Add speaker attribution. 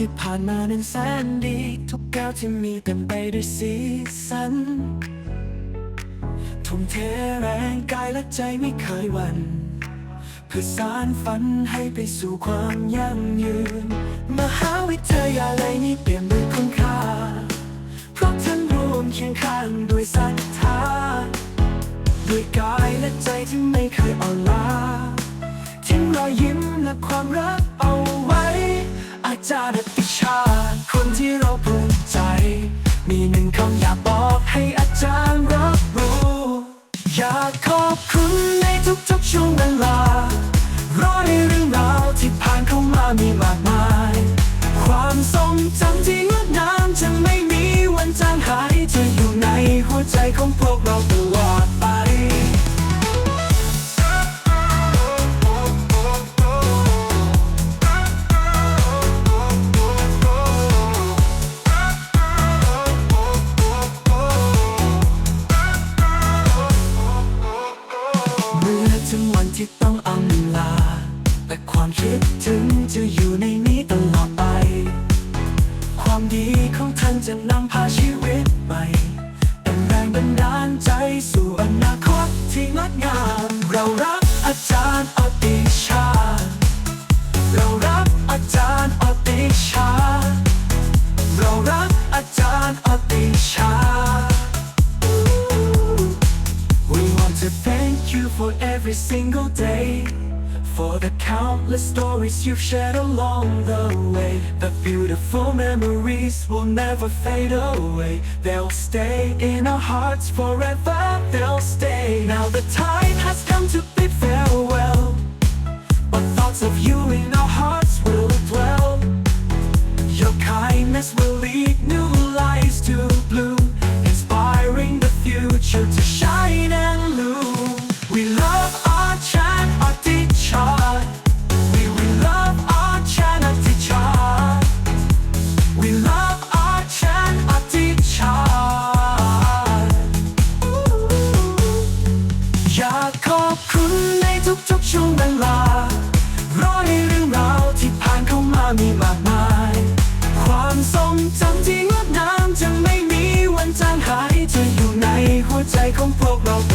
Speaker 1: ที่ผ่านมานั้นแสนดี ทุกก้าวที่มีเต็มไปด้วยสีสันทุ่มเทแรงกายและใจไม่เคยวัน เพื่อสารฝันให้ไปสู่ความยั่งยืน มหาวิทยาลัยนี้เปลี่ยนด้วยคุณค่า เพราะท่านรวมเคียงข้างด้วยศรัทธา ด้วยกายและใจที่ไม่เคยอ่อนล้าทิ้งรอยยิ้มและความรัก จารย์อติชาคนที่เราภูมิใจ มีหนึ่งคำอยากบอกให้อาจารย์รับรู้ อยากขอบคุณในทุกๆช่วงเวลาร้อยเรื่องราวที่ผ่านเข้ามามีมากมาย ความทรงจำที่งดงามจะไม่มีวันจางหายจะอยู่ในหัวใจของพว ถึงวันที่ต้องอำลา แต่ความคิดถึงจะอยู่ในนี้ตลอดไป ความดีของท่านจะนำพาชีวิตไปเป็นแรงบันดาลใจสู่อนาคตที่งดงาม เรารักอาจารย์อติชา เรารักอาจารย์อติชา เรารักอาจารย์อติชา to thank you for every single day. For the countless stories you've shared along the way. The beautiful memories will never fade away. They'll stay in our hearts forever. They'll stay. Now the time has come to bid farewell. But thoughts of you in our hearts will dwell. Your kindness will lead new lives to bloom, inspiring the future to shine ทุกๆช่วงเวลาร้อยเรื่องราวที่ผ่านเข้ามามีมากมาย ความทรงจำที่งดงามจะไม่มีวันจางหายจะอยู่ในหัวใจของพวกเราต